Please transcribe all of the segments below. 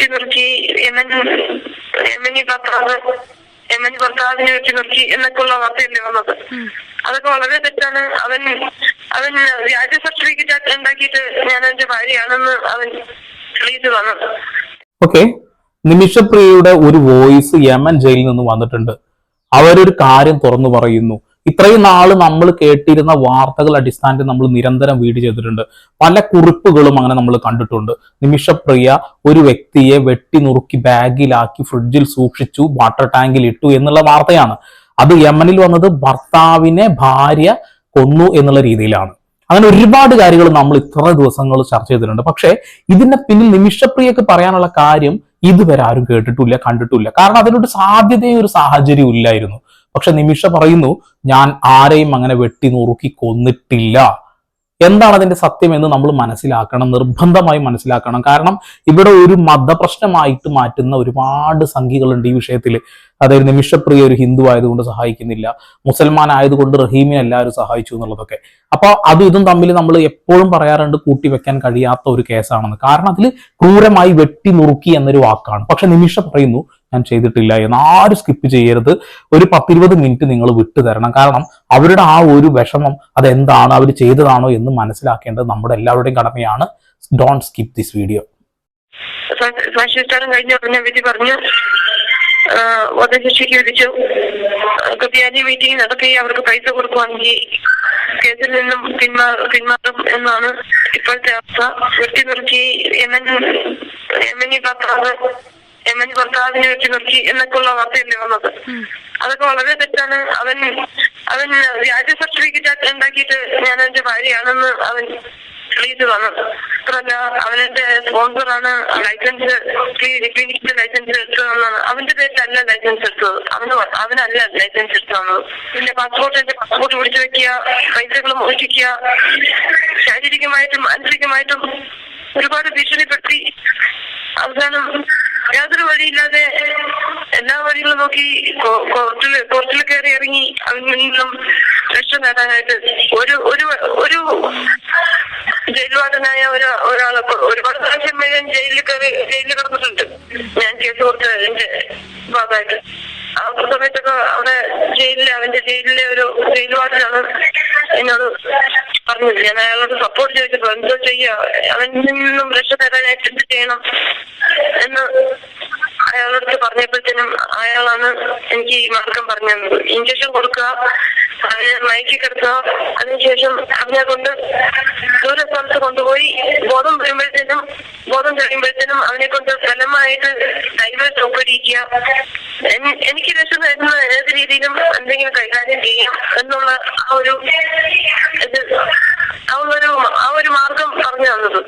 വെട്ടി നിർത്തി യമൻ യമനി ഭർത്താവ് എമ്മനി ഭർത്താവിനെ വെട്ടി നിർത്തി എന്നൊക്കെയുള്ള വാർത്തയല്ലേ വന്നത്? അതൊക്കെ വളരെ തെറ്റാണ്. അവൻ അവൻ വ്യാജ സർട്ടിഫിക്കറ്റ് ഉണ്ടാക്കിയിട്ട് ഞാൻ എന്റെ ഭാര്യയാണെന്ന് അവൻ തെളിയിച്ചു വന്നത് ഓക്കെ നിമിഷപ്രിയയുടെ ഒരു വോയിസ് യമൻ ജയിലിൽ നിന്ന് വന്നിട്ടുണ്ട്. അവരൊരു കാര്യം തുറന്നു പറയുന്നു. ഇത്രയും നാൾ നമ്മൾ കേട്ടിരുന്ന വാർത്തകൾ അടിസ്ഥാനത്തിൽ നമ്മൾ നിരന്തരം വീട് ചെയ്തിട്ടുണ്ട്. പല കുറിപ്പുകളും അങ്ങനെ നമ്മൾ കണ്ടിട്ടുണ്ട്. നിമിഷപ്രിയ ഒരു വ്യക്തിയെ വെട്ടി നുറുക്കി ബാഗിലാക്കി ഫ്രിഡ്ജിൽ സൂക്ഷിച്ചു വാട്ടർ ടാങ്കിൽ ഇട്ടു എന്നുള്ള വാർത്തയാണ്. അത് യമനിൽ വന്നത് ഭർത്താവിനെ ഭാര്യ കൊന്നു എന്നുള്ള രീതിയിലാണ്. അങ്ങനെ ഒരുപാട് കാര്യങ്ങൾ നമ്മൾ ഇത്ര ദിവസങ്ങൾ ചർച്ച ചെയ്തിട്ടുണ്ട്. പക്ഷേ ഇതിന്റെ പിന്നിൽ നിമിഷപ്രിയക്ക് പറയാനുള്ള കാര്യം ഇതുവരെ ആരും കേട്ടിട്ടില്ല കണ്ടിട്ടില്ല. കാരണം അതിനൊരു സാധ്യതയും ഒരു സാഹചര്യവും ഇല്ലായിരുന്നു. പക്ഷെ നിമിഷ പറയുന്നു ഞാൻ ആരെയും അങ്ങനെ വെട്ടി നുറുക്കി കൊന്നിട്ടില്ല. എന്താണ് അതിന്റെ സത്യം എന്ന് നമ്മൾ മനസ്സിലാക്കണം നിർബന്ധമായി മനസ്സിലാക്കണം. കാരണം ഇവിടെ ഒരു മതപ്രശ്നമായിട്ട് മാറ്റുന്ന ഒരുപാട് സംഖ്യകളുണ്ട് ഈ വിഷയത്തിൽ അതായത് നിമിഷപ്രിയ ഒരു ഹിന്ദു ആയതുകൊണ്ട് സഹായിക്കുന്നില്ല. മുസൽമാൻ ആയതുകൊണ്ട് റഹീമിനെ എല്ലാവരും സഹായിച്ചു എന്നുള്ളതൊക്കെ. അപ്പൊ അത് ഇതും തമ്മിൽ നമ്മൾ എപ്പോഴും പറയാറുണ്ട് കൂട്ടി വെക്കാൻ കഴിയാത്ത ഒരു കേസാണെന്ന്. കാരണം അതിൽ ക്രൂരമായി വെട്ടി നുറുക്കി എന്നൊരു വാക്കാണ്. പക്ഷെ നിമിഷ പറയുന്നു ഞാൻ ചെയ്തിട്ടില്ല എന്ന് ആരും സ്കിപ്പ് ചെയ്യരുത്. ഒരു പത്തിരുപത് മിനിറ്റ് നിങ്ങൾ വിട്ടു തരണം. കാരണം അവരുടെ ആ ഒരു വിഷമം അതെന്താണ്? അവർ ചെയ്തതാണോ എന്ന് മനസ്സിലാക്കേണ്ടത് നമ്മുടെ എല്ലാവരുടെയും കടമയാണ്. Don't skip this video meeting നടത്തി അവർക്ക് പൈസ കൊടുക്കുവാണെങ്കിൽ കേസിൽ നിന്നും പിന്മാ പിന്മാറും എന്നാണ് ഇപ്പോഴത്തെ അവസ്ഥ വെട്ടി നിർത്തി യമൻ യമനി ഭർത്താവ് യമൻ അതിനെ വെച്ച് നിർത്തി എന്നൊക്കെയുള്ള വാർത്തയല്ലേ വന്നത്. അതൊക്കെ വളരെ തെറ്റാണ്. അവൻ അവൻ വ്യാജ സർട്ടിഫിക്കറ്റ് ഉണ്ടാക്കിയിട്ട് ഞാൻ എന്റെ ഭാര്യയാണെന്ന് അവൻ തെളിയിച്ചു വന്നത് മാത്രമല്ല അവനെന്റെ സ്പോൺസറാണ് ലൈസൻസ് ക്ലിനിക്കിന്റെ ലൈസൻസ് എടുത്തു തന്നത്. അവന്റെ പേരിലല്ല ലൈസൻസ് എടുത്തത്. അവന് അവനല്ല ലൈസൻസ് എടുത്തു തന്നത്. പിന്നെ പാസ്പോർട്ട് എന്റെ പാസ്പോർട്ട് പിടിച്ചു വെക്കുക പൈസകൾ മോഷിക്കുക ശാരീരികമായിട്ടും മാനസികമായിട്ടും ഒരുപാട് ഭീഷണിപ്പെടുത്തി അവസാനം യാതൊരു വഴിയില്ലാതെ എല്ലാ വഴികളും നോക്കി കോർട്ടിൽ കോർട്ടിൽ കയറി ഇറങ്ങി അവനിൽ നിന്നും രക്ഷ നേടാനായിട്ട് ഒരു ഒരു ഒരു ജയിൽവാദനായ ഒരു ഒരാളെ ഒരുപാട് പ്രാവശ്യം ഞാൻ ജയിലിൽ കയറി ജയിലിൽ കിടന്നിട്ടുണ്ട്. ഞാൻ കേസ് കൊടുത്ത് എന്റെ ഭാഗമായിട്ട്. ആ സമയത്തൊക്കെ അവിടെ ജയിലിലെ അവന്റെ ജയിലിലെ ഒരു ജയിൽവാദനാണ് എന്നോട് പറഞ്ഞത് ഞാൻ അയാളോട് സപ്പോർട്ട് ചോദിച്ചപ്പോ എന്തോ ചെയ്യാ? അവനിൽ നിന്നും രക്ഷ തരാനായിട്ട് എന്ത് ചെയ്യണം എന്ന് അയാളടുത്ത് പറഞ്ഞപ്പോഴത്തേനും അയാളാണ് എനിക്ക് ഈ മാർഗം പറഞ്ഞു തന്നത്. ഇഞ്ചക്ഷൻ കൊടുക്കുക അവനെ മയക്കി കിടക്കുക അതിനുശേഷം അവനെ കൊണ്ട് ദൂര സ്ഥലത്ത് കൊണ്ടുപോയി ബോധം വരുമ്പോഴത്തേനും ബോധം കഴിയുമ്പോഴത്തേനും അവനെ കൊണ്ട് ബലമായിട്ട് ഡൈവേഴ്സ് ഒപ്പിടിക്കുക എനിക്ക് രക്ഷ തരുന്ന ഏത് രീതിയിലും എന്തെങ്കിലും കൈകാര്യം ചെയ്യാം എന്നുള്ള ആ ഒരു ഇത് ആ ഒരു ആ ഒരു മാർഗം പറഞ്ഞു തന്നത്.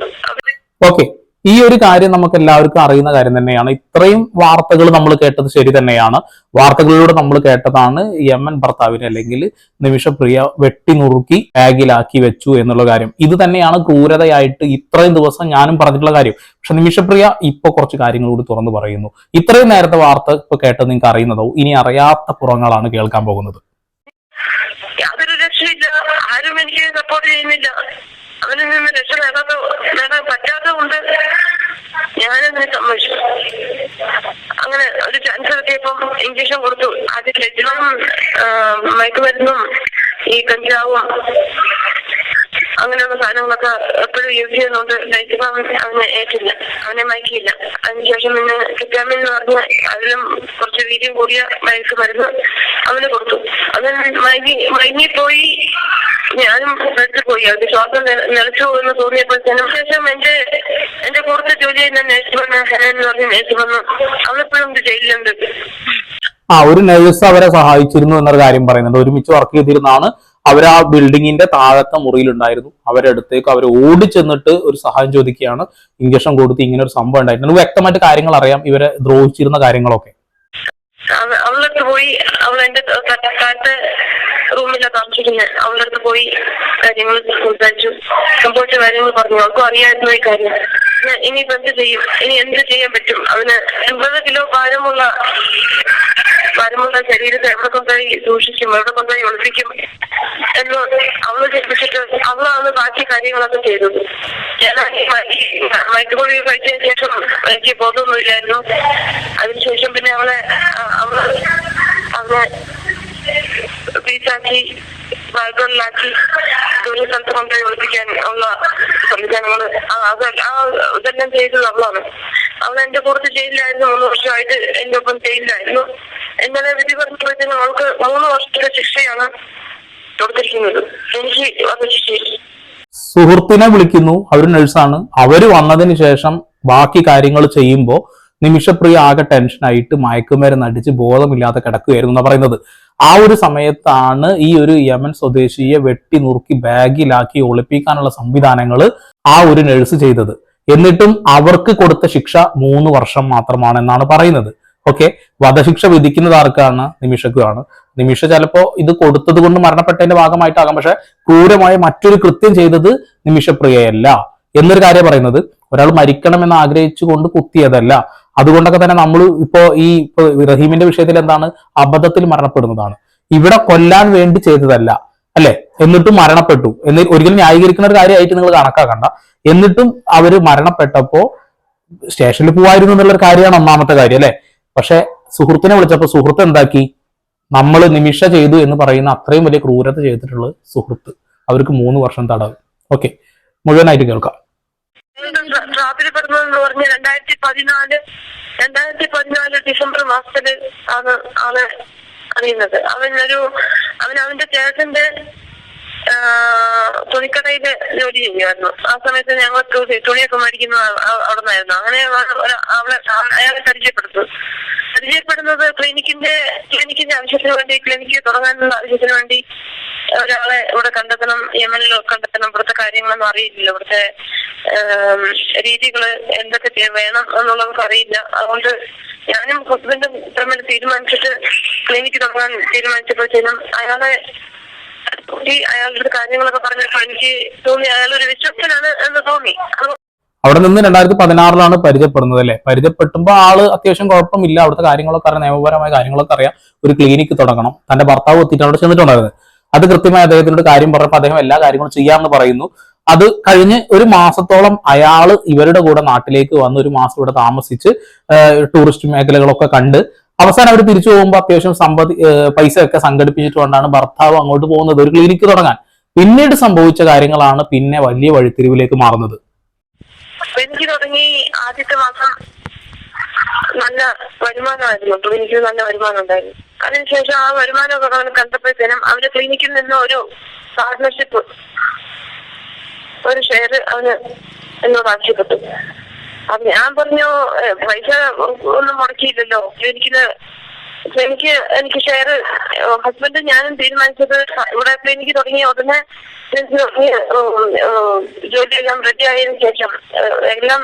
ഓക്കെ ഈ ഒരു കാര്യം നമുക്ക് എല്ലാവർക്കും അറിയുന്ന കാര്യം തന്നെയാണ്. ഇത്രയും വാർത്തകൾ നമ്മൾ കേട്ടത് ശരി തന്നെയാണ്. വാർത്തകളിലൂടെ നമ്മൾ കേട്ടതാണ് യമൻ ഭർത്താവിനെ അല്ലെങ്കിൽ നിമിഷപ്രിയ വെട്ടി നുറുക്കി ബാഗിലാക്കി വെച്ചു എന്നുള്ള കാര്യം. ഇത് തന്നെയാണ് ക്രൂരതയായിട്ട് ഇത്രയും ദിവസം ഞാനും പറഞ്ഞിട്ടുള്ള കാര്യം. പക്ഷെ നിമിഷപ്രിയ ഇപ്പൊ കുറച്ച് കാര്യങ്ങൾ കൂടി തുറന്നു പറയുന്നു. ഇത്രയും നേരത്തെ വാർത്ത ഇപ്പൊ കേട്ടത് നിങ്ങൾക്ക് അറിയുന്നതോ? ഇനി അറിയാത്ത പുറങ്ങളാണ് കേൾക്കാൻ പോകുന്നത്. യാതൊരു രക്ഷയില്ല ആരും എനിക്ക് സപ്പോർട്ട് ചെയ്യുന്നില്ല. അവനിൽ നിന്ന് രക്ഷ നേടാത്ത നേടാൻ പറ്റാത്ത കൊണ്ട് ഞാനതിനെ സമ്മതിച്ചു. അങ്ങനെ ഒരു ചാൻസ് കിട്ടിയപ്പം ഇഞ്ചക്ഷൻ കൊടുത്തു. ആദ്യം ലജ്ജനും മയക്കുമരുന്നും ഈ കഞ്ചാവും അങ്ങനെയുള്ള സാധനങ്ങളൊക്കെ എപ്പോഴും യൂസ് ചെയ്യുന്നതുകൊണ്ട് ലൈഫ് അവൻ അവനെ ഏറ്റില്ല. അവനെ മയക്കിയില്ല. അതിനുശേഷം പിന്നെ കിറ്റാമിൻ എന്ന് പറഞ്ഞ അതിലും കുറച്ച് വീര്യം കൂടിയ മയക്ക് മരുന്ന് അവന് കൊടുത്തു. അവൻ മയങ്ങി മയങ്ങിപ്പോയി ഞാനും എടുത്തു പോയി. അത് ശ്വാസം നില- നിലച്ചു പോകുന്ന തോന്നിയപ്പോഴത്തേനും ശേഷം എന്റെ എന്റെ കൂടുതൽ ജോലി ചെയ്യുന്ന നേഴ്സ് വന്ന് ഹെലൻ എന്ന് പറഞ്ഞ നേഴ്സ് വന്നു അവളിപ്പോഴും ജയിലിലുണ്ട് ആ ഒരു നേഴ്സ് അവരെ സഹായിച്ചിരുന്നു എന്നൊരു കാര്യം പറയുന്നുണ്ട്. ഒരുമിച്ച് വർക്ക് ചെയ്തിരുന്നാണ് അവർ ആ ബിൽഡിങ്ങിന്റെ താഴത്തെ മുറിയിലുണ്ടായിരുന്നു. അവരുടെ അടുത്തേക്ക് അവർ ഓടി ചെന്നിട്ട് ഒരു സഹായം ചോദിക്കുകയാണ്. ഇഞ്ചക്ഷൻ കൊടുത്ത് ഇങ്ങനെ ഒരു സംഭവം ഉണ്ടായിരുന്നു. വ്യക്തമായിട്ട് കാര്യങ്ങൾ അറിയാം. ഇവരെ ദ്രോഹിച്ചിരുന്ന കാര്യങ്ങളൊക്കെ. അവളൊക്കെ പോയി. അവൾ എന്റെ റൂമിലാണ് താമസിക്കുന്നത് അവളടുത്ത് പോയി കാര്യങ്ങൾ സംസാരിച്ചു. സംഭവിച്ച കാര്യങ്ങൾ പറഞ്ഞു. അവൾക്കും അറിയായിരുന്നു ഈ കാര്യം. ഇനിയിപ്പോ എന്ത് ചെയ്യും? ഇനി എന്ത് ചെയ്യാൻ പറ്റും? അവന് എൺപത് കിലോ ഭാരമുള്ള ഭാരമുള്ള ശരീരത്തെ എവിടെ കൊണ്ടുപോയി സൂക്ഷിക്കും? എവിടെ കൊണ്ടുപോയി ഒളിപ്പിക്കും? എന്ന് അവൾ ചിന്തിച്ചിട്ട് അവളാണ് ബാക്കി കാര്യങ്ങളൊക്കെ ചെയ്തത്. ഞാൻ മയക്കുപൊടി കഴിച്ചതിന് ശേഷം എനിക്ക് ബോധമൊന്നുമില്ലായിരുന്നു അതിനുശേഷം പിന്നെ അവളെ അവൾ അവളെ പീസാക്കി ബാഗുകളിലാക്കി ജോലി സ്ഥലത്ത് കൊണ്ടുപോയി ഒളിപ്പിക്കാൻ ഉള്ള ആ ഇതെല്ലാം ചെയ്തത് അവളാണ് അവൾ എന്റെ കൂടെ ജയിലിലായിരുന്നു മൂന്ന് വർഷമായിട്ട് എന്റെ ഒപ്പം ജയിലിലായിരുന്നു എന്നാലെ വിധി പറഞ്ഞപ്പോഴത്തേനും അവൾക്ക് മൂന്ന് വർഷത്തെ ശിക്ഷയാണ് കൊടുത്തിരിക്കുന്നത്. എനിക്ക് വന്ന ശിക്ഷയിൽ സുഹൃത്തിനെ വിളിക്കുന്നു. അവർ നഴ്സാണ്. അവർ വന്നതിന് ശേഷം ബാക്കി കാര്യങ്ങൾ ചെയ്യുമ്പോൾ നിമിഷപ്രിയ ആകെ ടെൻഷനായിട്ട് മയക്കുമരുന്ന് അടിച്ച് ബോധമില്ലാതെ കിടക്കുകയായിരുന്നു എന്നാ പറയുന്നത്. ആ ഒരു സമയത്താണ് ഈ ഒരു യമൻ സ്വദേശിയെ വെട്ടി നുറുക്കി ബാഗിലാക്കി ഒളിപ്പിക്കാനുള്ള സംവിധാനങ്ങൾ ആ ഒരു നഴ്സ് ചെയ്തത്. എന്നിട്ടും അവർക്ക് കൊടുത്ത ശിക്ഷ മൂന്ന് വർഷം മാത്രമാണെന്നാണ് പറയുന്നത്. ഓക്കെ വധശിക്ഷ വിധിക്കുന്നത് ആർക്കാണ്? നിമിഷക്കുമാണ് നിമിഷ ചിലപ്പോ ഇത് കൊടുത്തത് കൊണ്ട് മരണപ്പെട്ടതിന്റെ ഭാഗമായിട്ടാകാം. പക്ഷെ ക്രൂരമായ മറ്റൊരു കൃത്യം ചെയ്തത് നിമിഷപ്രിയയല്ല. എന്നൊരു കാര്യം പറയുന്നത് ഒരാൾ മരിക്കണമെന്ന് ആഗ്രഹിച്ചുകൊണ്ട് കുത്തിയതല്ല. അതുകൊണ്ടൊക്കെ തന്നെ നമ്മൾ ഇപ്പോ ഈ റഹീമിന്റെ വിഷയത്തിൽ എന്താണ്? അബദ്ധത്തിൽ മരണപ്പെടുന്നതാണ്. ഇവിടെ കൊല്ലാൻ വേണ്ടി ചെയ്തതല്ല അല്ലെ? എന്നിട്ടും മരണപ്പെട്ടു. എന്ന് ഒരിക്കലും ന്യായീകരിക്കുന്ന ഒരു കാര്യമായിട്ട് നിങ്ങൾ കണക്കാക്കണ്ട. എന്നിട്ടും അവർ മരണപ്പെട്ടപ്പോ സ്റ്റേഷനിൽ പോവായിരുന്നു എന്നുള്ള ഒരു കാര്യമാണ് ഒന്നാമത്തെ കാര്യം അല്ലെ? പക്ഷെ സുഹൃത്തിനെ വിളിച്ചപ്പോ സുഹൃത്ത് എന്താക്കി? നമ്മൾ നിമിഷ ചെയ്തു എന്ന് പറയുന്ന അത്രയും വലിയ ക്രൂരത ചെയ്തിട്ടുള്ള സുഹൃത്ത്. അവർക്ക് മൂന്ന് വർഷം തടവ്. ഓക്കെ. മുഴുവനായിട്ട് കേൾക്കാം. ട്രാപ്പിൽ പെടുന്നതെന്ന് പറഞ്ഞ രണ്ടായിരത്തി പതിനാല് രണ്ടായിരത്തി പതിനാല് ഡിസംബർ മാസത്തിൽ ആണ് ആണ് അറിയുന്നത്. അവനൊരു അവൻ അവന്റെ ചേട്ടന്റെ തുണിക്കടയിൽ ജോലി ചെയ്യുമായിരുന്നു ആ സമയത്ത് ഞങ്ങൾ തുണി- തുണിയൊക്കെ മേടിക്കുന്ന അവിടെ നിന്നായിരുന്നു അങ്ങനെ അവളെ അയാളെ പരിചയപ്പെടുത്തു. പരിചയപ്പെടുന്നത് ക്ലിനിക്കിന്റെ ക്ലിനിക്കിന്റെ ആവശ്യത്തിന് വേണ്ടി ക്ലിനിക്ക് തുടങ്ങാനുള്ള ആവശ്യത്തിന് വേണ്ടി ഒരാളെ ഇവിടെ കണ്ടെത്തണം യമനിൽ കണ്ടെത്തണം ഇവിടുത്തെ കാര്യങ്ങളൊന്നും അറിയില്ല ഇവിടുത്തെ രീതികൾ എന്തൊക്കെ വേണം എന്നുള്ളതൊക്കെ അറിയില്ല. അതുകൊണ്ട് ഞാനും ഹസ്ബൻഡും തമ്മിൽ തീരുമാനിച്ചിട്ട് ക്ലിനിക്ക് തുടങ്ങാൻ തീരുമാനിച്ചപ്പോഴത്തേനും അയാളെ അയാളുടെ കാര്യങ്ങളൊക്കെ പറഞ്ഞപ്പോ എനിക്ക് തോന്നി അയാളൊരു വിശ്വസ്തനാണ് എന്ന് തോന്നി. അവിടെ നിന്ന് രണ്ടായിരത്തി പതിനാറിലാണ് പരിചയപ്പെടുന്നത് അല്ലെ? പരിചയപ്പെട്ടുമ്പോൾ ആൾ അത്യാവശ്യം കുഴപ്പമില്ല. അവിടുത്തെ കാര്യങ്ങളൊക്കെ അറിയാം നിയമപരമായ കാര്യങ്ങളൊക്കെ അറിയാം. ഒരു ക്ലിനിക്ക് തുടങ്ങണം. തന്റെ ഭർത്താവ് എത്തിയിട്ട് അവിടെ ചെന്നിട്ടുണ്ടായിരുന്നത് അത് കൃത്യമായി അദ്ദേഹത്തിനോട് കാര്യം പറഞ്ഞപ്പോൾ അദ്ദേഹം എല്ലാ കാര്യങ്ങളും ചെയ്യാമെന്ന് പറയുന്നു. അത് കഴിഞ്ഞ് ഒരു മാസത്തോളം അയാൾ ഇവരുടെ കൂടെ നാട്ടിലേക്ക് വന്ന് ഒരു മാസം ഇവിടെ താമസിച്ച് ടൂറിസ്റ്റ് മേഖലകളൊക്കെ കണ്ട് അവസാനം അവർ തിരിച്ചു പോകുമ്പോൾ അത്യാവശ്യം സമ്പതി പൈസ ഒക്കെ സംഘടിപ്പിച്ചിട്ടുകൊണ്ടാണ് ഭർത്താവ് അങ്ങോട്ട് പോകുന്നത് ഒരു ക്ലിനിക്ക് തുടങ്ങാൻ. പിന്നീട് സംഭവിച്ച കാര്യങ്ങളാണ് പിന്നെ വലിയ വഴിത്തിരിവിലേക്ക് മാറുന്നത്. എനിക്ക് തുടങ്ങി ആദ്യത്തെ മാസം നല്ല വരുമാനമായിരുന്നു. ക്ലിനിക്കിൽ നല്ല വരുമാനം ഉണ്ടായിരുന്നു. അതിനുശേഷം ആ വരുമാനമൊക്കെ അവന് കണ്ടപ്പോഴത്തേനും അവന് ക്ലിനിക്കിൽ നിന്ന് ഒരു പാർട്ട്ണർഷിപ്പ് ഒരു ഷെയർ അവന് എന്നോട് ആവശ്യപ്പെട്ടു അപ്പൊ ഞാൻ പറഞ്ഞു "ഏ, പൈസ ഒന്നും മുടക്കിയില്ലല്ലോ. ക്ലിനിക്കിന് ക്ലിനിക്ക് എനിക്ക് ഷെയർ ഹസ്ബൻഡ് ഞാനും തീരുമാനിച്ചത് ഇവിടെ ക്ലിനിക്ക് തുടങ്ങിയ ഉടനെ ജോലിയെല്ലാം റെഡി ആയതിനു ശേഷം എല്ലാം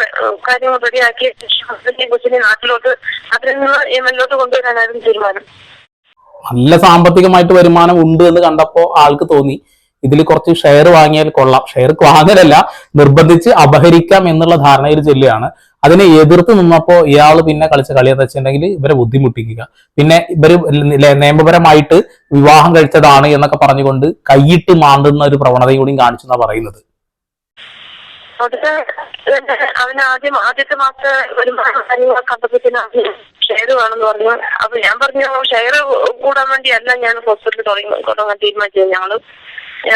കാര്യങ്ങളും റെഡിയാക്കിയ ശേഷം ഹസ്ബൻഡിനെ കൊച്ചിനെ നാട്ടിലോട്ട് അതിൽ നിന്ന് എം യമനിലോട്ട് കൊണ്ടുവരാനായിരുന്നു തീരുമാനം. നല്ല സാമ്പത്തികമായിട്ട് വരുമാനം ഉണ്ട് എന്ന് കണ്ടപ്പോ ആൾക്ക് തോന്നി. ഇതിൽ കുറച്ച് ഷെയർ വാങ്ങിയാൽ കൊള്ളാം. ഷെയർ വാങ്ങലല്ല നിർബന്ധിച്ച് അപഹരിക്കാം എന്നുള്ള ധാരണയിൽ ചെല്ലുകയാണ് അതിനെ എതിർത്ത് നിന്നപ്പോ ഇയാൾ പിന്നെ കളിച്ച കളി എന്ന് വെച്ചിട്ടുണ്ടെങ്കിൽ ഇവരെ ബുദ്ധിമുട്ടിക്കുക. പിന്നെ ഇവർ ല- നിയമപരമായിട്ട് വിവാഹം കഴിച്ചതാണ് എന്നൊക്കെ പറഞ്ഞുകൊണ്ട് കൈയിട്ട് മാന്തുന്ന ഒരു പ്രവണതയും കൂടി കാണിച്ചു എന്നാ പറയുന്നത്. അവൻ ആദ്യം ആദ്യത്തെ മാസത്തെ വരുമാനം കണ്ടപ്പോഴത്തേനും ഷെയർ വേണമെന്ന് പറഞ്ഞു. അപ്പൊ ഞാൻ പറഞ്ഞു ഷെയർ കൂടാൻ വേണ്ടിയല്ല ഞാൻ ഹോസ്പിറ്റലിൽ തുടങ്ങി തുടങ്ങാൻ തീരുമാനിച്ചത്. ഞങ്ങൾ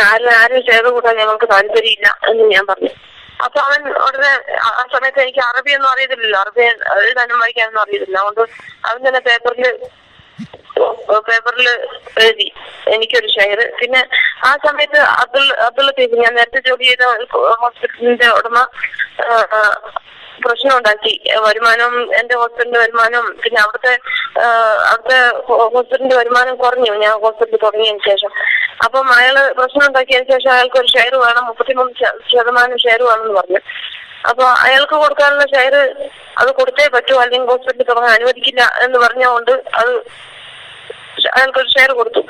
ആരും ആരും ഷെയർ കൂടാൻ ഞങ്ങൾക്ക് താല്പര്യമില്ല എന്ന് ഞാൻ പറഞ്ഞു. അപ്പൊ അവൻ ഉടനെ ആ- സമയത്ത് എനിക്ക് അറബി ഒന്നും അറിയത്തില്ലല്ലോ. അറബി എഴുതാനും വായിക്കാനൊന്നും അറിയത്തില്ല. അതുകൊണ്ട് അവൻ തന്നെ പേപ്പറിൽ പേപ്പറിൽ എഴുതി എനിക്കൊരു ഷെയർ. പിന്നെ ആ സമയത്ത് അബ്ദുൾ അബ്ദുൾ ലത്തീഫ് ഞാൻ നേരത്തെ ജോലി ചെയ്ത ഹോസ്പിറ്റലിന്റെ ഉടമ പ്രശ്നം ഉണ്ടാക്കി വരുമാനം എന്റെ ഹോസ്പിറ്റലിന്റെ വരുമാനം പിന്നെ അവിടുത്തെ അവിടുത്തെ ഹോസ്പിറ്റലിന്റെ വരുമാനം കുറഞ്ഞു. ഞാൻ ഹോസ്പിറ്റലിൽ തുടങ്ങിയതിന് ശേഷം. അപ്പം അയാൾ പ്രശ്നം ഉണ്ടാക്കിയതിന് ശേഷം അയാൾക്ക് ഒരു ഷെയർ വേണം. മുപ്പത്തിമൂന്ന് ശതമാനം ഷെയർ വേണമെന്ന് പറഞ്ഞു. അപ്പൊ അയാൾക്ക് കൊടുക്കാനുള്ള ഷെയർ അത് കൊടുത്തേ പറ്റൂ. അല്ലെങ്കിൽ ഹോസ്പിറ്റലിൽ തുടങ്ങാൻ അനുവദിക്കില്ല എന്ന് പറഞ്ഞുകൊണ്ട് അത് അയാൾക്കൊരു ഷെയർ കൊടുത്തു.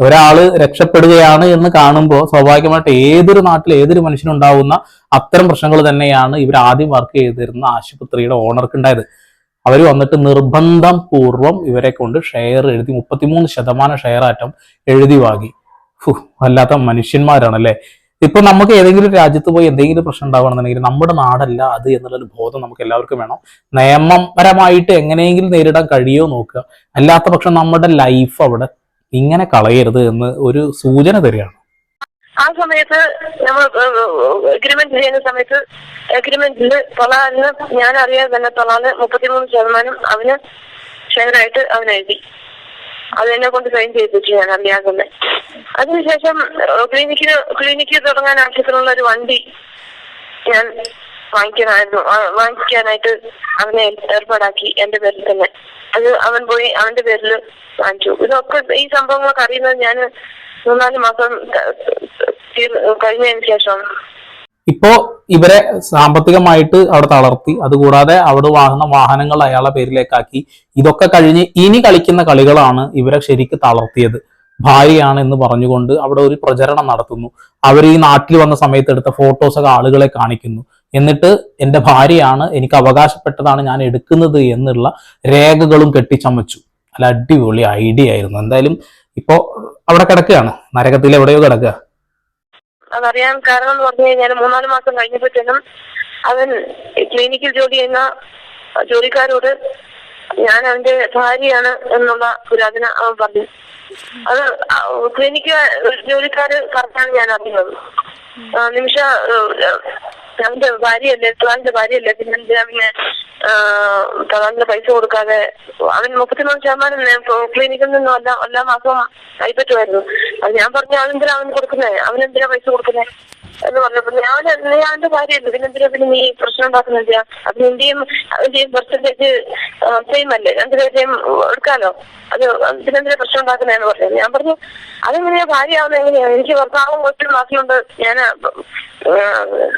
ഒരാൾ രക്ഷപ്പെടുകയാണ് എന്ന് കാണുമ്പോൾ സ്വാഭാവികമായിട്ട് ഏതൊരു നാട്ടിൽ ഏതൊരു മനുഷ്യനുണ്ടാവുന്ന അത്തരം പ്രശ്നങ്ങൾ തന്നെയാണ് ഇവർ ആദ്യം വർക്ക് ചെയ്തിരുന്ന ആശുപത്രിയുടെ ഓണർക്ക് ഉണ്ടായത്. അവർ വന്നിട്ട് നിർബന്ധം പൂർവം ഇവരെ കൊണ്ട് ഷെയർ എഴുതി മുപ്പത്തിമൂന്ന് ശതമാനം ഷെയർ ആറ്റം എഴുതി വാങ്ങി. ഫു, വല്ലാത്ത മനുഷ്യന്മാരാണല്ലേ? ഇപ്പൊ നമുക്ക് ഏതെങ്കിലും രാജ്യത്ത് പോയി എന്തെങ്കിലും പ്രശ്നം ഉണ്ടാവുകയാണെന്നുണ്ടെങ്കിൽ നമ്മുടെ നാടല്ല അത് എന്നുള്ളൊരു ബോധം നമുക്ക് എല്ലാവർക്കും വേണം. നിയമപരമായിട്ട് എങ്ങനെയെങ്കിലും നേരിടാൻ കഴിയുമോ നോക്കുക. അല്ലാത്ത പക്ഷം നമ്മുടെ ലൈഫ് അവിടെ ഇങ്ങനെ കളയരുത് എന്ന് ഒരു സൂചന തരികയാണ്. ആ സമയത്ത് നമ്മൾ എഗ്രിമെന്റ് ചെയ്യുന്ന സമയത്ത് എഗ്രിമെന്റിൽ തൊളാലിന് ഞാൻ അറിയാതെ തന്നെ തൊളാൽ മുപ്പത്തിമൂന്ന് ശതമാനം അവന് ഷെയറായിട്ട് അവൻ എഴുതി. അത് എന്നെ കൊണ്ട് സൈൻ ചെയ്യിപ്പിച്ചു ഞാൻ അറിയാതെ തന്നെ. അതിനുശേഷം ക്ലിനിക്കിന് ക്ലിനിക്ക് തുടങ്ങാൻ ആവശ്യത്തിനുള്ള ഒരു വണ്ടി ഞാൻ വാങ്ങിക്കാനായിരുന്നു വാങ്ങിക്കാനായിട്ട് അവനെ ഏർപ്പാടാക്കി എന്റെ പേരിൽ തന്നെ. അത് അവൻ പോയി അവന്റെ പേരിൽ വാങ്ങിച്ചു. ഇതൊക്കെ ഈ സംഭവങ്ങളൊക്കെ അറിയുന്നത് ഞാൻ മൂന്നാൽ മാസം കഴിഞ്ഞതിന് ശേഷം. ഇപ്പോ ഇവരെ സാമ്പത്തികമായിട്ട് അവിടെ തളർത്തി അതുകൂടാതെ അവിടെ വാങ്ങുന്ന വാഹനങ്ങൾ അയാളെ പേരിലേക്കാക്കി. ഇതൊക്കെ കഴിഞ്ഞ് ഇനി കളിക്കുന്ന കളികളാണ് ഇവരെ ശരിക്ക് തളർത്തിയത്. ഭാര്യയാണ് എന്ന് പറഞ്ഞുകൊണ്ട് അവിടെ ഒരു പ്രചരണം നടത്തുന്നു. അവർ ഈ നാട്ടിൽ വന്ന സമയത്ത് എടുത്ത ഫോട്ടോസൊക്കെ ആളുകളെ കാണിക്കുന്നു. എന്നിട്ട് എന്റെ ഭാര്യയാണ് എനിക്ക് അവകാശപ്പെട്ടതാണ് ഞാൻ എടുക്കുന്നത് എന്നുള്ള രേഖകളും കെട്ടിച്ചമച്ചു. അല്ല അടിപൊളി ഐഡിയ ആയിരുന്നു. എന്തായാലും ഇപ്പോ അവിടെ കിടക്കുകയാണ്. നരകത്തിൽ എവിടെയോ കിടക്കുക. അതറിയാൻ കാരണം എന്ന് പറഞ്ഞു കഴിഞ്ഞാൽ മൂന്നാൽ മാസം കഴിഞ്ഞപ്പോഴത്തേനും അവൻ ക്ലിനിക്കിൽ ജോലി ചെയ്യുന്ന ജോലിക്കാരോട് ഞാൻ അവന്റെ ഭാര്യയാണ് എന്നുള്ള പുരാതന അവൻ പറഞ്ഞു. അത് ക്ലിനിക്ക് ജോലിക്കാര് കറക്റ്റാണ് ഞാൻ അറിയുന്നത് നിമിഷ അവന്റെ ഭാര്യയല്ലേ തലാലിന്റെ ഭാര്യയല്ലേ? പിന്നെ എന്തിനാ പിന്നെ തലാലിന്റെ പൈസ കൊടുക്കാതെ? അവൻ മുപ്പത്തിമൂന്ന് ശതമാനം ക്ലിനിക്കിൽ നിന്നും എല്ലാ എല്ലാ മാസവും കൈപ്പറ്റുമായിരുന്നു. അത് ഞാൻ പറഞ്ഞു അവനെന്തിനാ അവൻ കൊടുക്കുന്നേ? അവനെന്തിനാ പൈസ കൊടുക്കുന്നേ? എന്ന് പറഞ്ഞപ്പോ ഞാൻ നീ അവന്റെ ഭാര്യയല്ലേ പിന്നെ എന്തിനാ പിന്നെ നീ പ്രശ്നം ഉണ്ടാക്കുന്നില്ല അപ്പൊ നിന്റെയും അവന്റെയും പെർസെന്റേജ് സെയിം അല്ലേ? രണ്ടു പേരുടെയും എടുക്കാലോ? അത് പിന്നെന്തിനാ പ്രശ്നം ഉണ്ടാക്കുന്നതെന്ന് പറഞ്ഞു. ഞാൻ പറഞ്ഞു അതെങ്ങനെയാ? ഭാര്യ ആവുന്നത് എങ്ങനെയാ? എനിക്ക് ഭർത്താവും ഒറ്റ ബാക്കിയുണ്ട്. ഞാൻ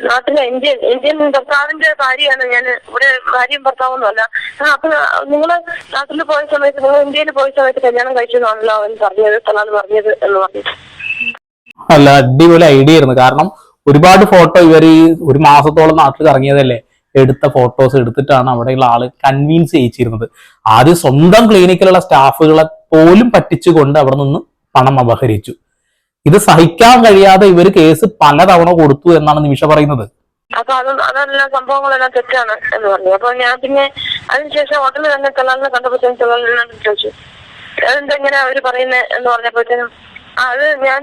നാട്ടിലെ ഇന്ത്യൻ ഇന്ത്യൻ ഭർത്താവിന്റെ ഭാര്യയാണ്. ഞാൻ ഇവിടെ ഭാര്യയും ഭർത്താവൊന്നും അല്ല അപ്പൊ നിങ്ങൾ നാട്ടിൽ പോയ സമയത്ത് നിങ്ങൾ ഇന്ത്യയിൽ പോയ സമയത്ത് കല്യാണം കഴിച്ചതാണല്ലോ അവൻ പറഞ്ഞത് തലാന്ന് പറഞ്ഞത് എന്ന് പറഞ്ഞു അല്ല അടിപൊളി ഐഡിയ ആയിരുന്നു. കാരണം ഒരുപാട് ഫോട്ടോ ഇവർ ഈ ഒരു മാസത്തോളം നാട്ടിൽ ഇറങ്ങിയതല്ലേ എടുത്ത ഫോട്ടോസ് എടുത്തിട്ടാണ് അവിടെയുള്ള ആൾ കൺവീൻസ് ചെയ്യിച്ചിരുന്നത്. ആദ്യം സ്വന്തം ക്ലിനിക്കിലുള്ള സ്റ്റാഫുകളെ പോലും പറ്റിച്ചുകൊണ്ട് അവിടെ നിന്ന് പണം അപഹരിച്ചു. ഇത് സഹിക്കാൻ കഴിയാതെ ഇവർ കേസ് പലതവണ കൊടുത്തു എന്നാണ് നിമിഷ പറയുന്നത്. അപ്പൊ അത് അതെല്ലാം സംഭവങ്ങളെല്ലാം തെറ്റാണ് എന്ന് പറഞ്ഞു. അപ്പൊ ഞാൻ പിന്നെ അതിനുശേഷം ഹോട്ടലിൽ തന്നെ തലാലിനെ കണ്ടപ്പോഴത്തേനും തലാലിനോട് ചോദിച്ചു അതെന്താ ഇങ്ങനെ അവർ പറയുന്നത് എന്ന് പറഞ്ഞപ്പോഴത്തേനും "ആ, അത് ഞാൻ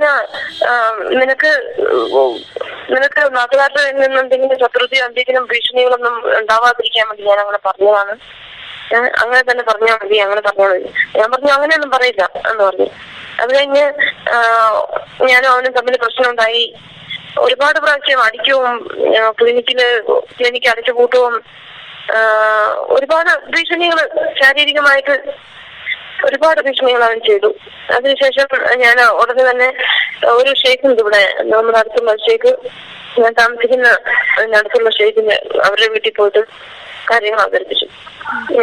നിനക്ക് നിനക്ക് നാട്ടുകാരുടെ നിന്ന് എന്തെങ്കിലും ശത്രുതയോ എന്തെങ്കിലും ഭീഷണികളൊന്നും ഉണ്ടാവാതിരിക്കാൻ വേണ്ടി ഞാൻ അങ്ങനെ പറഞ്ഞതാണ്. അങ്ങനെ തന്നെ പറഞ്ഞാൽ മതി അങ്ങനെ പറഞ്ഞാൽ മതി. ഞാൻ പറഞ്ഞു അങ്ങനെയൊന്നും പറയില്ല എന്ന് പറഞ്ഞു. അത് കഴിഞ്ഞ് ഞാനും അവനും തമ്മിൽ പ്രശ്നമുണ്ടായി. ഒരുപാട് പ്രാവശ്യം അടിക്കവും ആ, ക്ലിനിക്കിൽ ക്ലിനിക്ക് അടിച്ചു പൂട്ടവും ഒരുപാട് ഭീഷണികൾ ശാരീരികമായിട്ട് ഒരുപാട് ഭീഷണികൾ അവൻ ചെയ്തു. അതിനുശേഷം ഞാൻ ഉടനെ തന്നെ ഒരു ഷെയ്ഖുണ്ട് ഇവിടെ നമ്മുടെ അടുത്തുള്ള ഷെയ്ഖ്. ഞാൻ താമസിക്കുന്ന അടുത്തുള്ള ഷേക്കിന് അവരുടെ വീട്ടിൽ പോയിട്ട് കാര്യങ്ങൾ അവതരിപ്പിച്ചു.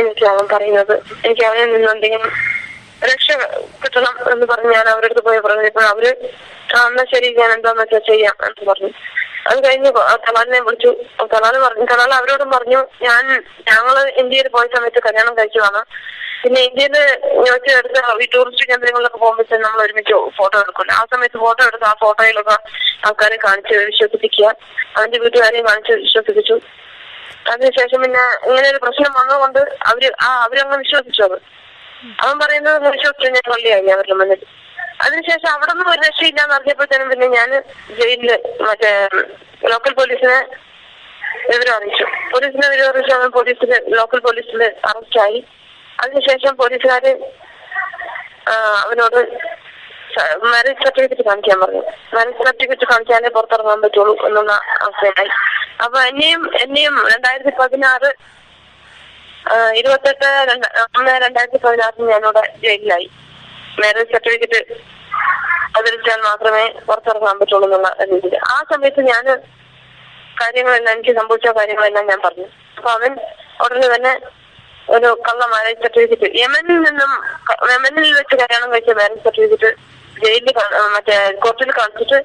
എനിക്ക് അവൻ പറയുന്നത് എനിക്ക് അവനിൽ നിന്ന് എന്തെങ്കിലും രക്ഷ കിട്ടണം എന്ന് പറഞ്ഞ് ഞാൻ അവരുടെ അടുത്ത് പോയി പറഞ്ഞപ്പോൾ അവർ ആ എന്നാ ശരി ഞാൻ എന്താന്ന് വെച്ചാൽ ചെയ്യാം എന്ന് പറഞ്ഞു. അത് കഴിഞ്ഞ് തലാലിനെ വിളിച്ചു. തലാൽ പറഞ്ഞു തലാൽ അവരോടും പറഞ്ഞു ഞാൻ ഞങ്ങൾ ഇന്ത്യയിൽ പോയ സമയത്ത് കല്യാണം കഴിച്ചതാണ്. പിന്നെ ഇന്ത്യയിൽ വെച്ച് എടുത്ത ഈ ടൂറിസ്റ്റ് കേന്ദ്രങ്ങളിലൊക്കെ പോകുമ്പോൾ നമ്മൾ ഒരുമിച്ച് ഫോട്ടോ എടുക്കുന്നു ആ സമയത്ത് ഫോട്ടോ എടുത്ത് ആ ഫോട്ടോയിലൊക്കെ ആൾക്കാരെ കാണിച്ച് വിശ്വസിപ്പിക്കുക. അവന്റെ വീട്ടുകാരെയും കാണിച്ച് വിശ്വസിപ്പിച്ചു. അതിനുശേഷം പിന്നെ ഇങ്ങനെ ഒരു പ്രശ്നം വന്നതുകൊണ്ട് അവർ ആ അവരങ്ങ് വിശ്വസിച്ചു അവർ അവൻ പറയുന്നത് വിശ്വസിച്ചു ഞാൻ കൊള്ളിയായി അവരുടെ മുന്നിൽ. അതിനുശേഷം അവിടെ നിന്ന് ഒരു രക്ഷയില്ലാന്ന് അറിഞ്ഞപ്പോഴത്തേനും പിന്നെ ഞാൻ ജയിലിൽ മറ്റേ ലോക്കൽ പോലീസിനെ വിവരം അറിയിച്ചു. പോലീസിനെ വിവരം അറിയിച്ചു. അവൻ പോലീസിന് ലോക്കൽ പോലീസിൽ അറസ്റ്റായി അതിനുശേഷം പോലീസുകാര് അവനോട് മാരേജ് സർട്ടിഫിക്കറ്റ് കാണിക്കാൻ പറഞ്ഞു. മാരേജ് സർട്ടിഫിക്കറ്റ് കാണിച്ചാലേ പുറത്തിറങ്ങാൻ പറ്റുള്ളൂ എന്നുള്ള അവസ്ഥയായി അപ്പൊ എന്നെയും എന്നെയും രണ്ടായിരത്തി പതിനാറ് ഇരുപത്തെട്ട് ഒന്ന് രണ്ടായിരത്തി പതിനാറിന് ഞാനിവിടെ ജയിലിലായി. മാരേജ് സർട്ടിഫിക്കറ്റ് അവതരിച്ചാൽ മാത്രമേ പുറത്തിറങ്ങാൻ പറ്റുള്ളൂ എന്നുള്ള രീതിയിൽ. ആ സമയത്ത് ഞാൻ കാര്യങ്ങളെല്ലാം എനിക്ക് സംഭവിച്ച കാര്യങ്ങളെല്ലാം ഞാൻ പറഞ്ഞു. അപ്പൊ അവൻ ഉടനെ തന്നെ ഒരു കള്ള മാരേജ് സർട്ടിഫിക്കറ്റ് യമനിൽ നിന്നും യമനിൽ വെച്ച് കല്യാണം കഴിച്ച മാരേജ് സർട്ടിഫിക്കറ്റ് ജയിലിൽ മറ്റേ കോർട്ടിൽ കാണിച്ചിട്ട്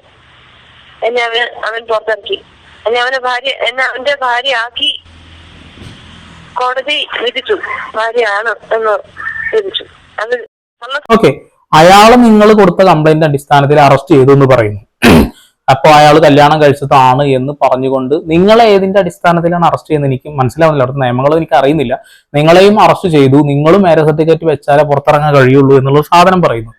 എന്നെ അവൻ അവൻ പുറത്തിറക്കി. എന്നെ അവന്റെ ഭാര്യ എന്നെ അവന്റെ ഭാര്യ ആക്കി കോടതി വിധിച്ചു. ഭാര്യയാണ് എന്ന് വിധിച്ചു. അത് ഓക്കെ അയാൾ നിങ്ങൾ കൊടുത്ത കംപ്ലൈന്റ് അടിസ്ഥാനത്തിൽ അറസ്റ്റ് ചെയ്തു എന്ന് പറയുന്നു. അപ്പോൾ അയാൾ കല്യാണം കഴിച്ചതാണ് എന്ന് പറഞ്ഞുകൊണ്ട് നിങ്ങളെ ഏതിന്റെ അടിസ്ഥാനത്തിലാണ് അറസ്റ്റ് ചെയ്യുന്നത്? എനിക്ക് മനസ്സിലാവുന്നില്ല. അവിടുത്തെ നിയമങ്ങൾ എനിക്ക് അറിയുന്നില്ല. നിങ്ങളെയും അറസ്റ്റ് ചെയ്തു. നിങ്ങളും മാരേജ് സർട്ടിഫിക്കറ്റ് വെച്ചാലേ പുറത്തിറങ്ങാൻ കഴിയുള്ളൂ എന്നുള്ള സാധനം പറയുന്നു.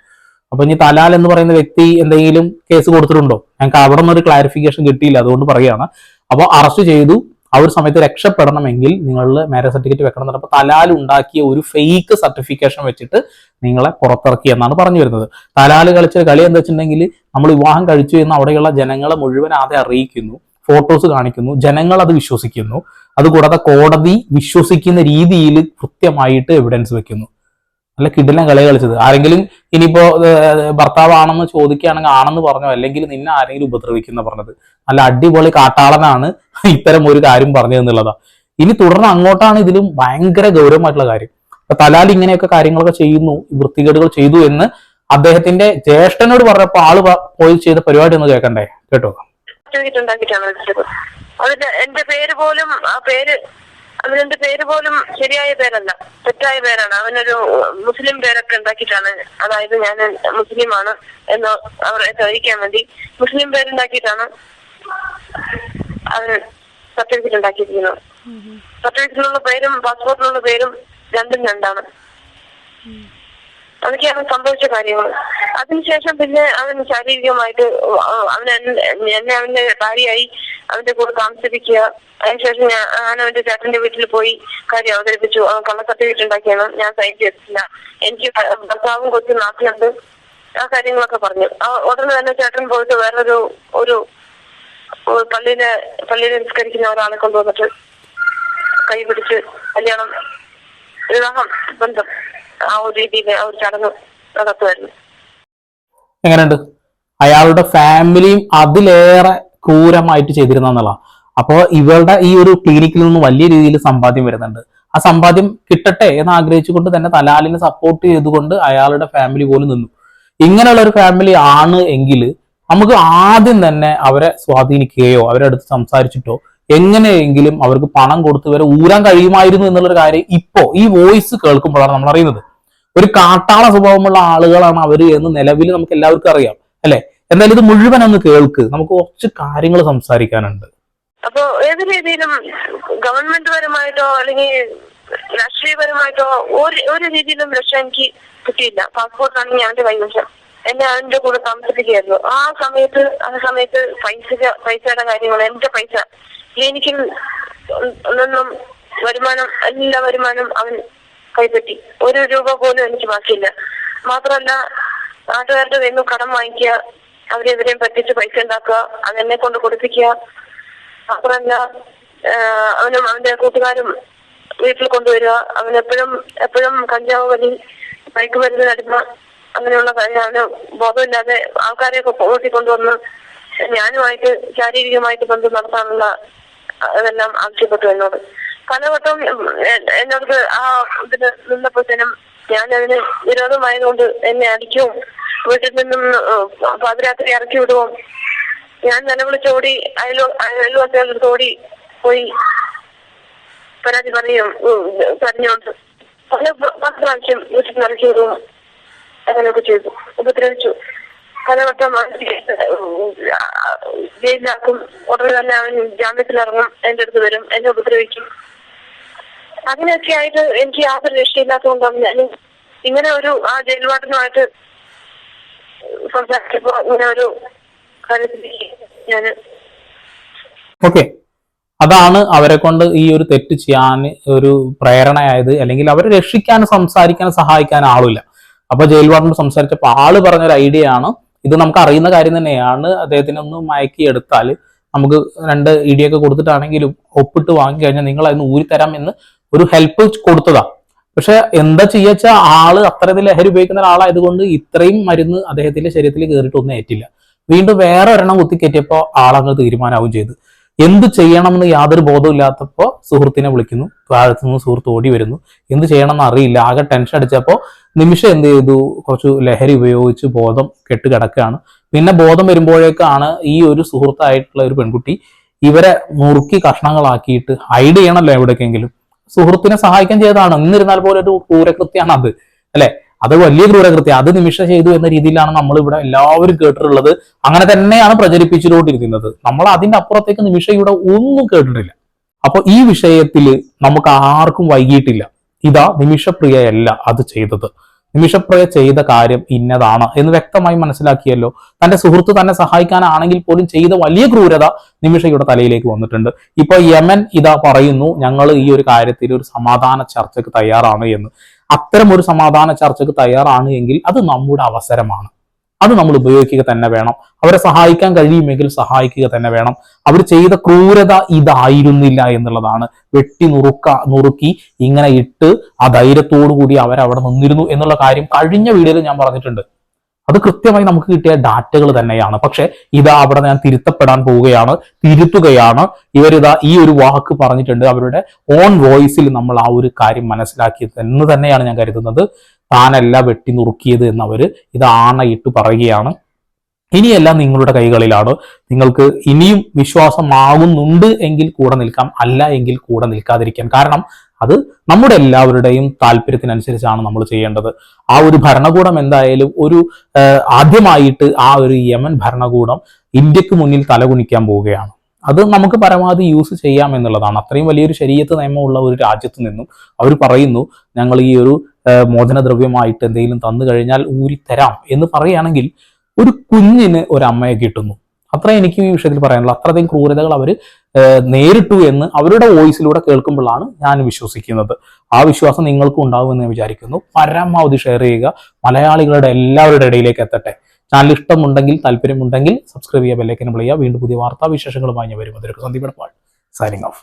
അപ്പൊ ഇനി തലാൽ എന്ന് പറയുന്ന വ്യക്തി എന്തെങ്കിലും കേസ് കൊടുത്തിട്ടുണ്ടോ? ഞങ്ങൾക്ക് അവിടെ നിന്ന് ഒരു ക്ലാരിഫിക്കേഷൻ കിട്ടിയില്ല. അതുകൊണ്ട് പറയുകയാണ്. അപ്പോൾ അറസ്റ്റ് ചെയ്തു. ആ ഒരു സമയത്ത് രക്ഷപ്പെടണമെങ്കിൽ നിങ്ങൾ മാരേജ് സർട്ടിഫിക്കറ്റ് വെക്കണം എന്ന് തലാൽ ഉണ്ടാക്കിയ ഒരു ഫേക്ക് സർട്ടിഫിക്കേഷൻ വെച്ചിട്ട് നിങ്ങളെ പുറത്തിറക്കി എന്നാണ് പറഞ്ഞു വരുന്നത്. തലാൽ കളിച്ച കളി എന്താ വെച്ചിട്ടുണ്ടെങ്കിൽ നമ്മൾ വിവാഹം കഴിച്ചു എന്ന് അവിടെയുള്ള ജനങ്ങളെ മുഴുവൻ ആദ്യം അറിയിക്കുന്നു ഫോട്ടോസ് കാണിക്കുന്നു ജനങ്ങൾ അത് വിശ്വസിക്കുന്നു. അതുകൂടാതെ കോടതി വിശ്വസിക്കുന്ന രീതിയിൽ കൃത്യമായിട്ട് എവിഡൻസ് വെക്കുന്നു. നല്ല കിടിലം കളി കളിച്ചത്. ആരെങ്കിലും ഇനിയിപ്പോ ഭർത്താവാണെന്ന് ചോദിക്കുകയാണെങ്കിൽ ആണെന്ന് പറഞ്ഞോ? അല്ലെങ്കിൽ നിന്നെ ആരെങ്കിലും ഉപദ്രവിക്കുന്ന പറഞ്ഞത്? നല്ല അടിപൊളി കാട്ടാളനാണ് ഇത്തരം ഒരു കാര്യം പറഞ്ഞു എന്നുള്ളതാ. ഇനി തുടർന്ന് അങ്ങോട്ടാണ് ഇതിലും ഭയങ്കര ഗൗരവമായിട്ടുള്ള കാര്യം. അപ്പൊ തലാൽ ഇങ്ങനെയൊക്കെ കാര്യങ്ങളൊക്കെ ചെയ്യുന്നു വൃത്തികേടുകൾ ചെയ്തു എന്ന് അദ്ദേഹത്തിന്റെ ജ്യേഷ്ഠനോട് പറഞ്ഞപ്പോ ആൾ പോയി ചെയ്ത പരിപാടി ഒന്ന് കേൾക്കണ്ടേ? കേട്ടോ. എന്റെ പേര് പോലും ആ പേര് അതിനെന്റെ പേര് പോലും ശരിയായ പേരല്ല. തെറ്റായ പേരാണ്. അവനൊരു മുസ്ലിം പേരൊക്കെ ഉണ്ടാക്കിയിട്ടാണ്. അതായത് ഞാൻ മുസ്ലിമാണ് എന്ന് അവരെ ചോദിക്കാൻ വേണ്ടി മുസ്ലിം പേരുണ്ടാക്കിയിട്ടാണ് അവൻ സർട്ടിഫിക്കറ്റ് ഉണ്ടാക്കിയിരിക്കുന്നത്. സർട്ടിഫിക്കറ്റിലുള്ള പേരും പാസ്പോർട്ടിലുള്ള പേരും രണ്ടും രണ്ടാണ്. അതൊക്കെയാണ് സംഭവിച്ച കാര്യങ്ങൾ. അതിനുശേഷം പിന്നെ അവൻ ശാരീരികമായിട്ട് അവൻ എന്നെ അവന്റെ ഭാര്യയായി അവന്റെ കൂടെ താമസിപ്പിക്കുക. അതിനുശേഷം ഞാൻ അവന്റെ ചേട്ടന്റെ വീട്ടിൽ പോയി കാര്യം അവതരിപ്പിച്ചു. അവൻ കള്ള സർട്ടിഫിക്കറ്റ് ഉണ്ടാക്കിയാണ് ഞാൻ സൈൻ ചെയ്തിട്ടില്ല എനിക്ക് ഭർത്താവും കൊച്ചു നാട്ടിലുണ്ട്. ആ കാര്യങ്ങളൊക്കെ പറഞ്ഞു. ഉടനെ തന്നെ ചേട്ടൻ പോയിട്ട് വേറൊരു ഒരു പള്ളിയിലെ പള്ളിയിൽ നിസ്കരിക്കുന്ന ഒരാളെ കൊണ്ടുവന്നിട്ട് കൈ പിടിച്ച് കല്യാണം വിവാഹം ബന്ധം ആ ഒരു രീതിയിൽ ആ ഒരു ചടങ്ങ് നടത്തുമായിരുന്നു. എങ്ങനെയുണ്ട്? അയാളുടെ ഫാമിലിയും അതിലേറെ ക്രൂരമായിട്ട് ചെയ്തിരുന്ന എന്നുള്ള അപ്പോൾ ഇവളുടെ ഈ ഒരു ക്ലിനിക്കിൽ നിന്ന് വലിയ രീതിയിൽ സമ്പാദ്യം വരുന്നുണ്ട്. ആ സമ്പാദ്യം കിട്ടട്ടെ എന്ന് ആഗ്രഹിച്ചുകൊണ്ട് തന്നെ തലാലിനെ സപ്പോർട്ട് ചെയ്തുകൊണ്ട് അയാളുടെ ഫാമിലി പോലും നിന്നു. ഇങ്ങനെയുള്ള ഒരു ഫാമിലി ആണ് എങ്കിൽ നമുക്ക് ആദ്യം തന്നെ അവരെ സ്വാധീനിക്കുകയോ അവരെ അടുത്ത് സംസാരിച്ചിട്ടോ എങ്ങനെയെങ്കിലും അവർക്ക് പണം കൊടുത്ത് വരെ ഊരാൻ കഴിയുമായിരുന്നു എന്നുള്ളൊരു കാര്യം ഇപ്പോ ഈ വോയിസ് കേൾക്കുമ്പോഴാണ് നമ്മൾ അറിയുന്നത് ഒരു കാട്ടാള സ്വഭാവമുള്ള ആളുകളാണ് അവർ എന്ന് നിലവിൽ നമുക്ക് എല്ലാവർക്കും അറിയാം. അല്ലെ? എന്തായാലും ഇത് മുഴുവൻ ഒന്ന് കേൾക്ക്. നമുക്ക് കുറച്ച് കാര്യങ്ങൾ സംസാരിക്കാനുണ്ട്. അപ്പൊ ഏത് രീതിയിലും ഗവൺമെന്റ് പരമായിട്ടോ അല്ലെങ്കിൽ രാഷ്ട്രീയപരമായിട്ടോ ഒരു ഒരു രീതിയിലും രക്ഷ എനിക്ക് കിട്ടിയില്ല. ആണെങ്കിൽ അവന്റെ കൈവശം എന്നെ അവന്റെ കൂടെ താമസിപ്പിക്കുകയായിരുന്നു. ആ സമയത്ത് ആ സമയത്ത് പൈസ പൈസയുടെ കാര്യങ്ങൾ എന്റെ പൈസ ക്ലിനിക്കിൽ നിന്നും വരുമാനം എല്ലാ വരുമാനം അവൻ കൈപ്പറ്റി. ഒരു രൂപ പോലും എനിക്ക് ബാക്കിയില്ല. മാത്രമല്ല നാട്ടുകാരുടെ കയ്യിൽ കടം വാങ്ങിക്കുക അവരെവരെയും പറ്റിച്ച് പൈസ ഉണ്ടാക്കുക അതെന്നെ കൊണ്ട് കൊടുപ്പിക്കുക. ആഹ് അവനും അവന്റെ കൂട്ടുകാരും വീട്ടിൽ കൊണ്ടുവരിക. അവൻ എപ്പോഴും കഞ്ചാവ് വലി മയക്കുമരുന്ന് അടിമ അങ്ങനെയുള്ള അവന് ബോധമില്ലാതെ ആൾക്കാരെയൊക്കെ കൂട്ടി കൊണ്ടുവന്ന് ഞാനുമായിട്ട് ശാരീരികമായിട്ട് ബന്ധം നടത്താനുള്ള അതെല്ലാം ആവശ്യപ്പെട്ടു എന്നോട്. പലവട്ടം എന്നോട് ആ ഇതിന് നിന്നപ്പോഴത്തേനും ഞാൻ അതിന് വിരോധമായതുകൊണ്ട് എന്നെ അടിക്കും. വീട്ടിൽ നിന്നും പാതിരാത്രി ഇറക്കി വിടുവും. ഞാൻ നിലവിളിച്ചോടി അയലോ അയൽവാസികളുടെ ഓടി പോയി പരാതി പറയും പറഞ്ഞോണ്ട് പല പ്ര- പല പ്രാവശ്യം വീട്ടിൽ നിന്ന് ഇറക്കി വിടും അങ്ങനെയൊക്കെ ചെയ്തു. ഉപദ്രവിച്ചു. പലവട്ടം ജയിലാക്കും ഉടനെ തന്നെ അവൻ ജാമ്യത്തിലിറങ്ങും. എന്റെ അടുത്ത് വരും. എന്നെ ഉപദ്രവിക്കും. അങ്ങനെയൊക്കെ ആയിട്ട് എനിക്ക് യാതൊരു രക്ഷയില്ലാത്തതുകൊണ്ടാണ് ഞാൻ ഇങ്ങനെ ഒരു ആ ജയിൽ വാർഡനുമായിട്ട് സംസാരിച്ചപ്പോ ഇങ്ങനെ ഒരു ഞാൻ ഓക്കെ. അതാണ് അവരെ കൊണ്ട് ഈ ഒരു തെറ്റ് ചെയ്യാൻ ഒരു പ്രേരണയായത്. അല്ലെങ്കിൽ അവരെ രക്ഷിക്കാൻ സംസാരിക്കാൻ സഹായിക്കാൻ ആളില്ല. അപ്പൊ ജയിൽ വാർഡിനോട് സംസാരിച്ചപ്പോൾ ആൾ പറഞ്ഞൊരു ഐഡിയ ആണ്. ഇത് നമുക്ക് അറിയുന്ന കാര്യം തന്നെയാണ്. അദ്ദേഹത്തിനെ ഒന്ന് മയക്കി എടുത്താൽ നമുക്ക് രണ്ട് ഇടിയൊക്കെ കൊടുത്തിട്ടാണെങ്കിലും ഒപ്പിട്ട് വാങ്ങി കഴിഞ്ഞാൽ നിങ്ങൾ അതിന് ഊരിത്തരാം എന്ന് ഒരു ഹെൽപ്പ് കൊടുത്തതാ. പക്ഷെ എന്താ ചെയ്യാച്ച ആൾ അത്തരത്തിൽ ലഹരി ഉപയോഗിക്കുന്ന ഒരാളായത് കൊണ്ട് ഇത്രയും മരുന്ന് അദ്ദേഹത്തിന്റെ ശരീരത്തിൽ കയറിയിട്ടൊന്നും ഏറ്റില്ല. വീണ്ടും വേറെ ഒരെണ്ണം കുത്തിക്കയറ്റിയപ്പോൾ ആളങ്ങ് തീരുമാനമാവുകയും ചെയ്തു. എന്ത് ചെയ്യണമെന്ന് യാതൊരു ബോധമില്ലാത്തപ്പോ സുഹൃത്തിനെ വിളിക്കുന്നു. താഴത്തു നിന്ന് സുഹൃത്ത് ഓടി വരുന്നു. എന്ത് ചെയ്യണമെന്ന് അറിയില്ല. ആകെ ടെൻഷൻ അടിച്ചപ്പോൾ നിമിഷം എന്ത് ചെയ്തു? കുറച്ച് ലഹരി ഉപയോഗിച്ച് ബോധം കെട്ട് കിടക്കുകയാണ്. പിന്നെ ബോധം വരുമ്പോഴേക്കാണ് ഈ ഒരു സുഹൃത്തായിട്ടുള്ള ഒരു പെൺകുട്ടി ഇവരെ മുറുക്കി കഷ്ണങ്ങളാക്കിയിട്ട് ഹൈഡ് ചെയ്യണമല്ലോ എവിടേക്കെങ്കിലും. സുഹൃത്തിനെ സഹായിക്കാൻ ചെയ്തതാണ്. എന്നിരുന്നാൽ പോലും ഒരു ക്രൂരകൃത്യമാണ് അത്. അല്ലെ? അത് വലിയ ക്രൂരകൃത്യം. അത് നിമിഷം ചെയ്തു എന്ന രീതിയിലാണ് നമ്മൾ ഇവിടെ എല്ലാവരും കേട്ടിട്ടുള്ളത്. അങ്ങനെ തന്നെയാണ് പ്രചരിപ്പിച്ചുകൊണ്ടിരിക്കുന്നത്. നമ്മൾ അതിന്റെ അപ്പുറത്തേക്ക് നിമിഷം ഇവിടെ ഒന്നും കേട്ടിട്ടില്ല. അപ്പൊ ഈ വിഷയത്തിൽ നമുക്ക് ആർക്കും വൈകിയിട്ടില്ല. ഇതാ നിമിഷപ്രിയയല്ല അത് ചെയ്തത്. നിമിഷപ്രിയ ചെയ്ത കാര്യം ഇന്നതാണ് എന്ന് വ്യക്തമായി മനസ്സിലാക്കിയല്ലോ. തന്റെ സുഹൃത്ത് തന്നെ സഹായിക്കാനാണെങ്കിൽ പോലും ചെയ്ത വലിയ ക്രൂരത നിമിഷയുടെ തലയിലേക്ക് വന്നിട്ടുണ്ട്. ഇപ്പൊ യമൻ ഇതാ പറയുന്നു ഞങ്ങൾ ഈ ഒരു കാര്യത്തിൽ ഒരു സമാധാന ചർച്ചയ്ക്ക് തയ്യാറാണ് എന്ന്. അത്തരം ഒരു സമാധാന ചർച്ചയ്ക്ക് തയ്യാറാണ് എങ്കിൽ അത് നമ്മുടെ അവസരമാണ്. അത് നമ്മൾ ഉപയോഗിക്കുക തന്നെ വേണം. അവരെ സഹായിക്കാൻ കഴിയുമെങ്കിൽ സഹായിക്കുക തന്നെ വേണം. അവർ ചെയ്ത ക്രൂരത ഇതായിരുന്നില്ല എന്നുള്ളതാണ്. വെട്ടി നുറുക്ക നുറുക്കി ഇങ്ങനെ ഇട്ട് ആ ധൈര്യത്തോടു കൂടി അവരവിടെ നിന്നിരുന്നു എന്നുള്ള കാര്യം കഴിഞ്ഞ വീഡിയോയിൽ ഞാൻ പറഞ്ഞിട്ടുണ്ട്. അത് കൃത്യമായി നമുക്ക് കിട്ടിയ ഡാറ്റകൾ തന്നെയാണ്. പക്ഷെ ഇതാ അവിടെ ഞാൻ തിരുത്തപ്പെടാൻ പോവുകയാണ് തിരുത്തുകയാണ്. ഇവരിതാ ഈ ഒരു വാക്ക് പറഞ്ഞിട്ടുണ്ട്. അവരുടെ ഓൺ വോയിസിൽ നമ്മൾ ആ ഒരു കാര്യം മനസ്സിലാക്കിയത് എന്ന് തന്നെയാണ് ഞാൻ കരുതുന്നത്. താനല്ല വെട്ടി നുറുക്കിയത് എന്ന് അവർ ഇത് ആണയിട്ട് പറയുകയാണ്. ഇനിയെല്ലാം നിങ്ങളുടെ കൈകളിലാണ്. നിങ്ങൾക്ക് ഇനിയും വിശ്വാസമാകുന്നുണ്ട് എങ്കിൽ കൂടെ നിൽക്കാം അല്ല എങ്കിൽ കൂടെ നിൽക്കാതിരിക്കാൻ കാരണം അത് നമ്മുടെ എല്ലാവരുടെയും താല്പര്യത്തിനനുസരിച്ചാണ് നമ്മൾ ചെയ്യേണ്ടത്. ആ ഒരു ഭരണകൂടം എന്തായാലും ഒരു ആദ്യമായിട്ട് ആ ഒരു യമൻ ഭരണകൂടം ഇന്ത്യയ്ക്ക് മുന്നിൽ തലകുനിക്കാൻ പോവുകയാണ്. അത് നമുക്ക് പരമാവധി യൂസ് ചെയ്യാം എന്നുള്ളതാണ്. അത്രയും വലിയൊരു ശരീരത്ത് നിയമമുള്ള ഒരു രാജ്യത്ത് നിന്നും അവർ പറയുന്നു ഞങ്ങൾ ഈ ഒരു മോചനദ്രവ്യമായിട്ട് എന്തെങ്കിലും തന്നു കഴിഞ്ഞാൽ ഊരി തരാം എന്ന് പറയുകയാണെങ്കിൽ ഒരു കുഞ്ഞിന് ഒരു അമ്മയെ കിട്ടുന്നു. അത്ര എനിക്ക് ഈ വിഷയത്തിൽ പറയാനുള്ളൂ അത്രയധികം ക്രൂരതകൾ അവർ നേരിട്ടു എന്ന് അവരുടെ വോയിസിലൂടെ കേൾക്കുമ്പോഴാണ് ഞാൻ വിശ്വസിക്കുന്നത്. ആ വിശ്വാസം നിങ്ങൾക്കും ഉണ്ടാവുമെന്ന് ഞാൻ വിചാരിക്കുന്നു. പരമാവധി ഷെയർ ചെയ്യുക. മലയാളികളുടെ എല്ലാവരുടെ ഇടയിലേക്ക് എത്തട്ടെ. ചാനൽ ഇഷ്ടമുണ്ടെങ്കിൽ താല്പര്യമുണ്ടെങ്കിൽ സബ്സ്ക്രൈബ് ചെയ്യുക ബെല്ലൈക്കൻ ചെയ്യുക. വീണ്ടും പുതിയ വാർത്താ വിശേഷങ്ങളുമായി ഞാൻ വരും അതിലൊക്കെ സന്ദീപ് സൈനിങ് ഓഫ്